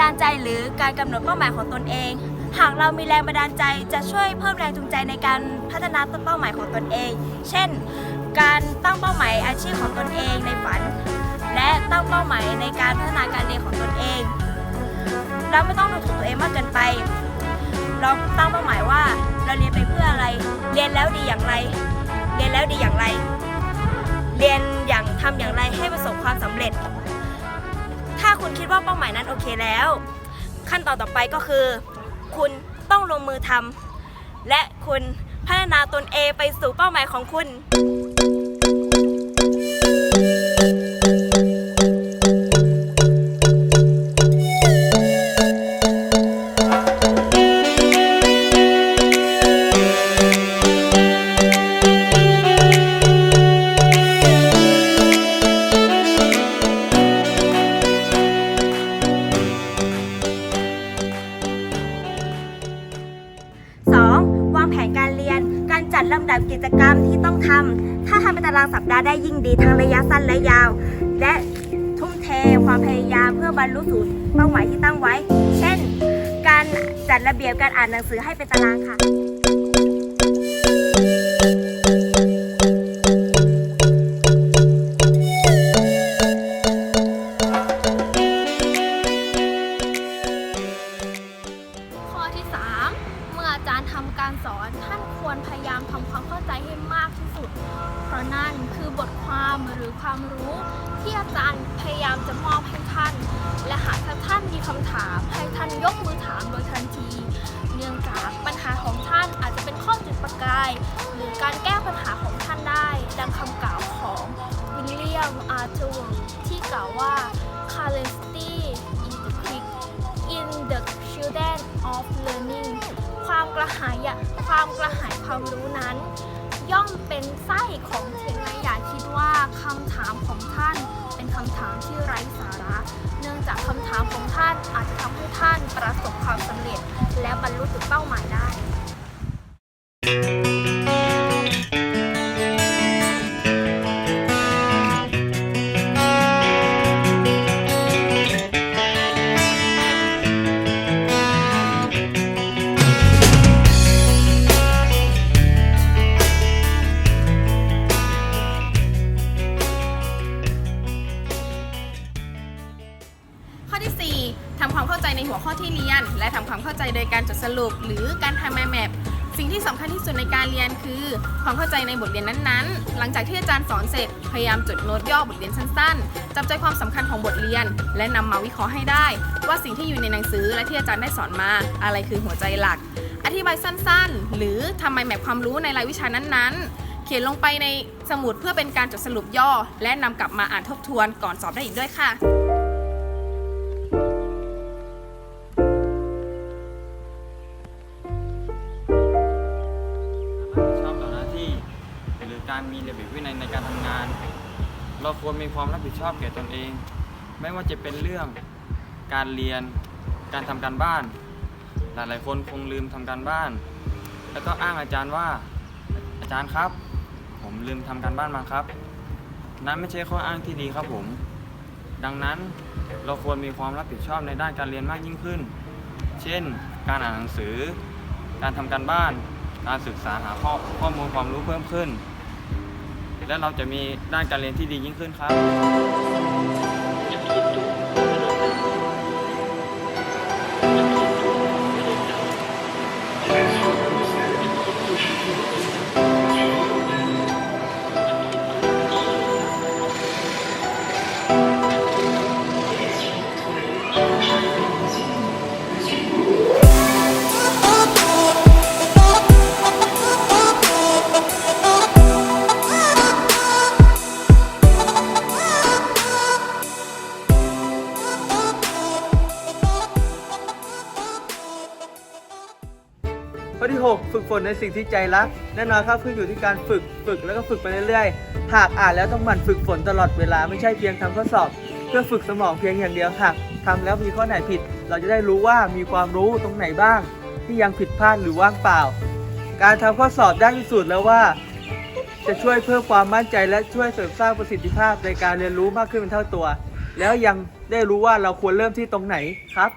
ดาลใจหรือการกำหนดเป้าหมายของตนเอง หากเรามีแรงบันดาลใจจะช่วยเพิ่มแรงจูงใจในการพัฒนาเป้าหมายของตนเอง เช่น การตั้งเป้าหมายอาชีพของตนเองในฝัน และตั้งเป้าหมายในการพัฒนาการเรียนของตนเอง เราไม่ต้องดูถูกตัวเองมากเกินไป เราตั้งเป้าหมายว่าเราเรียนไปเพื่ออะไร เรียนแล้วดีอย่างไร เรียนแล้วดีอย่างไร เรียนอย่างทำอย่างไรให้ประสบความสำเร็จาคุณคิดว่าเป้าหมายนั้นโอเคแล้ว ขั้นตอนต่อไปก็คือ คุณต้องลงมือทำและคุณพัฒนาตนเองไปสู่เป้าหมายของคุณ ลำดับกิจกรรมที่ต้องทำ ถ้าทำเป็นตารางสัปดาห์ได้ยิ่งดีทั้งระยะสั้นและยาว และทุ่มเทความพยายามเพื่อบรรลุสู่เป้าหมายที่ตั้งไว้ เช่น การจัดระเบียบการอ่านหนังสือให้เป็นตารางค่ะ อนท่านควรพยายามทำความเข้าใจให้มากที่สุด เพราะนั่นคือบทความหรือความรู้ที่อาจารย์พยายามจะมอบให้ท่าน และหากท่านมีคำถามให้ท่านยกมือถามโดยทันที เนื่องจากปัญหาของท่าน ระหายความกระหายความรู้นั้น ย่อมเป็นไส้ของเทคและอย่าคิดว่าคำถามของท่านเป็นคำถามที่ไร้สาระ เนื่องจากคำถามของท่านอาจจะทำให้ท่านประสบความสำเร็จ และบรรลุถึงเป้าหมายได้ โดยการจดสรุป หรือการทำ mind map สิ่งที่สำคัญที่สุดในการเรียนคือ ความเข้าใจในบทเรียนนั้นๆ หลังจากที่อาจารย์สอนเสร็จ พยายามจดโน้ตย่อบทเรียนสั้นๆ จับใจความสำคัญของบทเรียน และนำมาวิเคราะห์ให้ได้ ว่าสิ่งที่อยู่ในหนังสือและที่อาจารย์ได้สอนมา อะไรคือหัวใจหลัก อธิบายสั้นๆ หรือทำ mind map ความรู้ในรายวิชานั้นๆ เขียนลงไปในสมุดเพื่อเป็นการจดสรุปย่อ และนำกลับมาอ่านทบทวนก่อนสอบได้อีกด้วยค่ะ มีระเบียบวินัยในการทำงาน เราควรมีความรับผิดชอบแก่ตนเอง ไม่ว่าจะเป็นเรื่องการเรียน การทำการบ้าน หลายๆคนคงลืมทำการบ้าน แล้วก็อ้างอาจารย์ว่า อาจารย์ครับ ผมลืมทำการบ้านมาครับ นั้นไม่ใช่ข้ออ้างที่ดีครับผม ดังนั้นเราควรมีความรับผิดชอบในด้านการเรียนมากยิ่งขึ้น เช่น การอ่านหนังสือ การทำการบ้าน การศึกษาหาข้อข้อมูลความรู้เพิ่มขึ้น และเราจะมีด้านการเรียนที่ดียิ่งขึ้นครับ ที่ 6 ฝึกฝนในสิ่งที่ใจรักแน่นอนครับขึ้นอยู่ที่การฝึกฝึกแล้วก็ฝึกไปเรื่อยๆ หากอ่านแล้วต้องหมั่นฝึกฝนตลอดเวลาไม่ใช่เพียงทำข้อสอบ เพื่อฝึกสมองเพียงอย่างเดียวหากทำแล้วมีข้อไหนผิด เราจะได้รู้ว่ามีความรู้ตรงไหนบ้าง ที่ยังผิดพลาดหรือว่างเปล่า การทำข้อสอบได้พิสูจน์แล้วว่า จะช่วยเพิ่มความมั่นใจและช่วยเสริมสร้างประสิทธิภาพในการเรียนรู้มากขึ้นเป็นเท่าตัว แล้วยังได้รู้ว่าเราควรเริ่มที่ตรงไหนครับ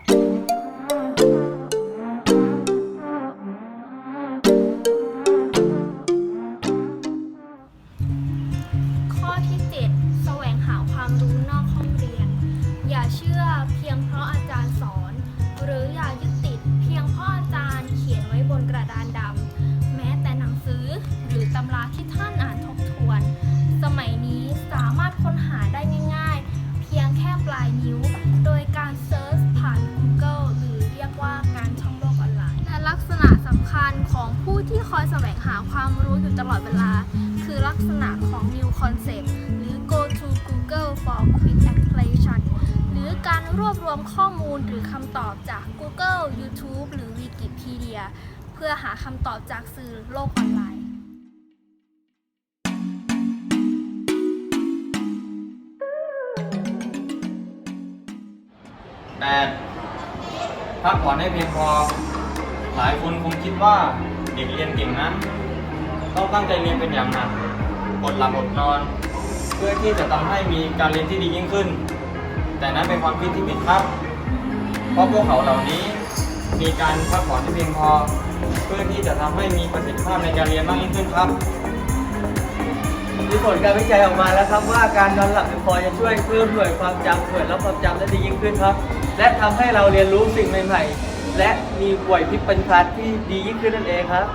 เชื่อเพียงเพราะอาจารย์สอน หรืออย่ายึดติดเพียงเพราะอาจารย์เขียนไว้บนกระดานดำแม้แต่หนังสือหรือตำราที่ท่านอ่านทบทวน สมัยนี้สามารถค้นหาได้ง่ายๆ เพียงแค่ปลายนิ้ว โดยการเซิร์ชผ่าน Google หรือเรียกว่าการช่องโลกออนไลน์และลักษณะสำคัญของผู้ที่คอยแสวงหาความรู้อยู่ตลอดเวลา คือลักษณะของ New Concept การรวบรวมข้อมูลหรือคำตอบจาก Google YouTube หรือ Wikipedia เพื่อหาคำตอบจากสื่อโลกออนไลน์ 8. พักผ่อนให้เพียงพอ หลายคนคงคิดว่าเด็กเรียนเก่งนั้น ต้องตั้งใจเรียนเป็นอย่างหนักอดหลับอดนอน เพื่อที่จะทำให้มีการเรียนที่ดียิ่งขึ้น แต่นั้นเป็นความคิดที่ผิดครับ เพราะพวกเขาเหล่านี้มีการพักผ่อนที่เพียงพอ เพื่อที่จะทำให้มีประสิทธิภาพในการเรียนมากยิ่งขึ้นครับ มีผลการวิจัยออกมาแล้วครับว่าการนอนหลับเพียงพอจะช่วยเพิ่มหน่วยความจำหน่วยรับความจำได้ดียิ่งขึ้นครับ และทำให้เราเรียนรู้สิ่งใหม่ ๆ และมีไหวพริบปฏิภาที่ดียิ่งขึ้นนั่นเองครับ